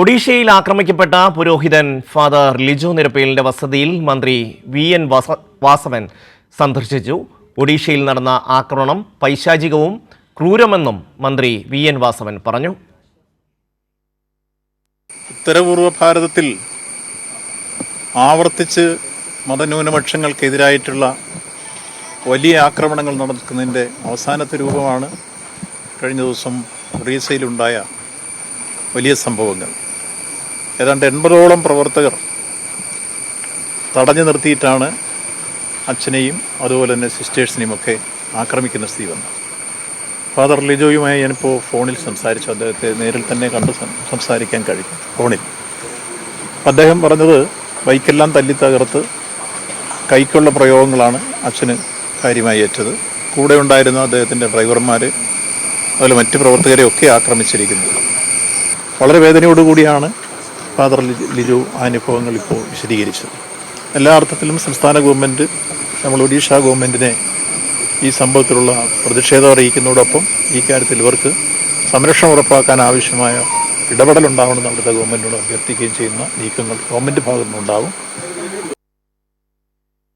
ഒഡീഷയിൽ ആക്രമിക്കപ്പെട്ട പുരോഹിതൻ ഫാദർ ലിജോ നിരപ്പേലിന്റെ വസതിയിൽ മന്ത്രി വി എൻ വാസവൻ സന്ദർശിച്ചു. ഒഡീഷയിൽ നടന്ന ആക്രമണം പൈശാചികവും ക്രൂരമെന്നും മന്ത്രി വി എൻ വാസവൻ പറഞ്ഞു. ഉത്തരപൂർവ ഭാരതത്തിൽ ആവർത്തിച്ച് മതന്യൂനപക്ഷങ്ങൾക്കെതിരായിട്ടുള്ള വലിയ ആക്രമണങ്ങൾ നടക്കുന്നതിന്റെ അവസാനത്തെ രൂപമാണ് കഴിഞ്ഞ ദിവസം ഒറീസയിലുണ്ടായ വലിയ സംഭവങ്ങൾ. ഏതാണ്ട് എൺപതോളം പ്രവർത്തകർ തടഞ്ഞു നിർത്തിയിട്ടാണ് അച്ഛനെയും അതുപോലെ തന്നെ സിസ്റ്റേഴ്സിനെയും ഒക്കെ ആക്രമിക്കുന്ന സ്ഥിതി വന്നത്. ഫാദർ ലിജോയുമായി ഞാനിപ്പോൾ ഫോണിൽ സംസാരിച്ചു. അദ്ദേഹത്തെ നേരിൽ തന്നെ കണ്ട് സംസാരിക്കാൻ കഴിയും. ഫോണിൽ. അദ്ദേഹം പറഞ്ഞത് ബൈക്കെല്ലാം തല്ലി തകർത്ത് കൈക്കുള്ള പ്രയോഗങ്ങളാണ് അച്ഛന് കാര്യമായി ഏറ്റത്. കൂടെ ഉണ്ടായിരുന്ന അദ്ദേഹത്തിന്റെ ഡ്രൈവർമാർ അതുപോലെ മറ്റ് പ്രവർത്തകരെ ഒക്കെ ആക്രമിച്ചിരിക്കുന്നത്. വളരെ വേദനയോടുകൂടിയാണ് ഫാദർ ലിജു ആ അനുഭവങ്ങൾ ഇപ്പോൾ വിശദീകരിച്ചത്. എല്ലാ അർത്ഥത്തിലും സംസ്ഥാന ഗവൺമെന്റ് നമ്മൾ ഒഡീഷ ഗവൺമെന്റിനെ ഈ സംഭവത്തിലുള്ള പ്രതിഷേധം അറിയിക്കുന്നതോടൊപ്പം ഈ കാര്യത്തിൽ ഇവർക്ക് സംരക്ഷണം ഉറപ്പാക്കാൻ ആവശ്യമായ ഇടപെടലുണ്ടാവണമെന്ന് അവിടുത്തെ ഗവൺമെന്റിനോട് അഭ്യർത്ഥിക്കുകയും ചെയ്യുന്ന നീക്കങ്ങൾ ഗവൺമെന്റ് ഭാഗത്തു നിന്നുണ്ടാവും.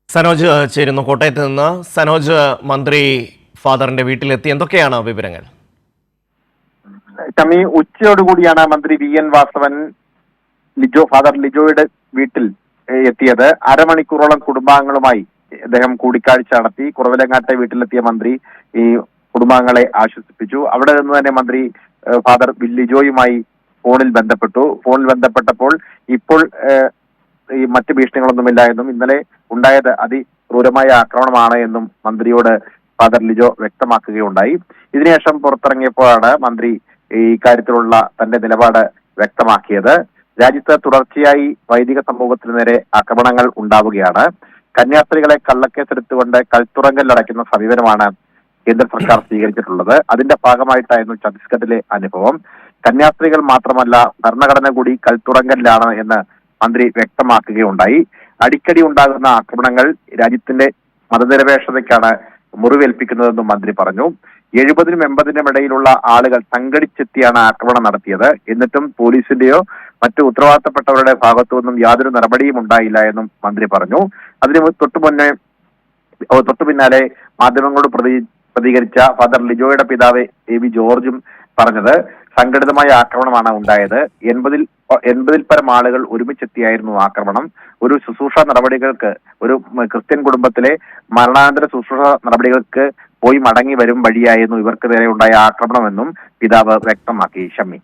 സനോജ് ചേരുന്നു. കോട്ടയത്ത് നിന്ന് സനോജ് മന്ത്രി ഫാദറിന്റെ വീട്ടിലെത്തി. എന്തൊക്കെയാണ് വിവരങ്ങൾ? ഉച്ചയോടുകൂടിയാണ് മന്ത്രി V N Vasavan Lijo father ലിജോയുടെ വീട്ടിൽ എത്തിയത്. അരമണിക്കൂറോളം കുടുംബാംഗങ്ങളുമായി അദ്ദേഹം കൂടിക്കാഴ്ച നടത്തി. കുറവിലങ്ങാട്ടെ വീട്ടിലെത്തിയ മന്ത്രി ഈ കുടുംബാംഗങ്ങളെ ആശ്വസിപ്പിച്ചു. അവിടെ നിന്ന് തന്നെ മന്ത്രി ഫാദർ ലിജോയുമായി ഫോണിൽ ബന്ധപ്പെട്ടു. ഫോണിൽ ബന്ധപ്പെട്ടപ്പോൾ ഇപ്പോൾ ഈ മറ്റ് ഭീഷണികളൊന്നുമില്ല എന്നും ഇന്നലെ ഉണ്ടായത് അതിക്രൂരമായ ആക്രമണമാണ് എന്നും മന്ത്രിയോട് ഫാദർ ലിജോ വ്യക്തമാക്കുകയുണ്ടായി. ഇതിനുശേഷം പുറത്തിറങ്ങിയപ്പോഴാണ് മന്ത്രി ഈ കാര്യത്തിലുള്ള തന്റെ നിലപാട് വ്യക്തമാക്കിയത്. രാജ്യത്ത് തുടർച്ചയായി വൈദിക സമൂഹത്തിന് നേരെ ആക്രമണങ്ങൾ ഉണ്ടാവുകയാണ്. കന്യാസ്ത്രീകളെ കള്ളക്കേസെടുത്തുകൊണ്ട് കൽത്തുറങ്കലിൽ അടയ്ക്കുന്ന സമീപനമാണ് കേന്ദ്ര സർക്കാർ സ്വീകരിച്ചിട്ടുള്ളത്. അതിന്റെ ഭാഗമായിട്ടായിരുന്നു ഛത്തീസ്ഗഡിലെ അനുഭവം. കന്യാസ്ത്രീകൾ മാത്രമല്ല ഭരണഘടന കൂടി കൽത്തുറങ്കലിലാണ് എന്ന് മന്ത്രി വ്യക്തമാക്കുകയുണ്ടായി. അടിക്കടി ഉണ്ടാകുന്ന ആക്രമണങ്ങൾ രാജ്യത്തിന്റെ മതനിരപേക്ഷതയ്ക്കാണ് മുറിവേൽപ്പിക്കുന്നതെന്നും മന്ത്രി പറഞ്ഞു. എഴുപതിനും എൺപതിനും ഇടയിലുള്ള ആളുകൾ സംഘടിച്ചെത്തിയാണ് ആക്രമണം നടത്തിയത്. എന്നിട്ടും പോലീസിന്റെയോ മറ്റു ഉത്തരവാദിത്തപ്പെട്ടവരുടെ ഭാഗത്തു നിന്നും യാതൊരു നടപടിയും ഉണ്ടായില്ല എന്നും മന്ത്രി പറഞ്ഞു. അതിന് തൊട്ടു മുന്നേ തൊട്ടു പിന്നാലെ മാധ്യമങ്ങളോട് പ്രതി പ്രതികരിച്ച ഫാദർ ലിജോയുടെ പിതാവ് എ വി ജോർജും പറഞ്ഞത് സംഘടിതമായ ആക്രമണമാണ് ഉണ്ടായത്. എൺപതിൽ എൺപതിൽ പരം ആളുകൾ ഒരുമിച്ചെത്തിയായിരുന്നു ആക്രമണം. ഒരു ശുശ്രൂഷ നടപടികൾക്ക് ഒരു ക്രിസ്ത്യൻ കുടുംബത്തിലെ മരണാനന്തര ശുശ്രൂഷ നടപടികൾക്ക് പോയി മടങ്ങി വരും വഴിയായിരുന്നു ഇവർക്ക് നേരെ ഉണ്ടായ ആക്രമണമെന്നും പിതാവ് വ്യക്തമാക്കി. ഷമ്മി.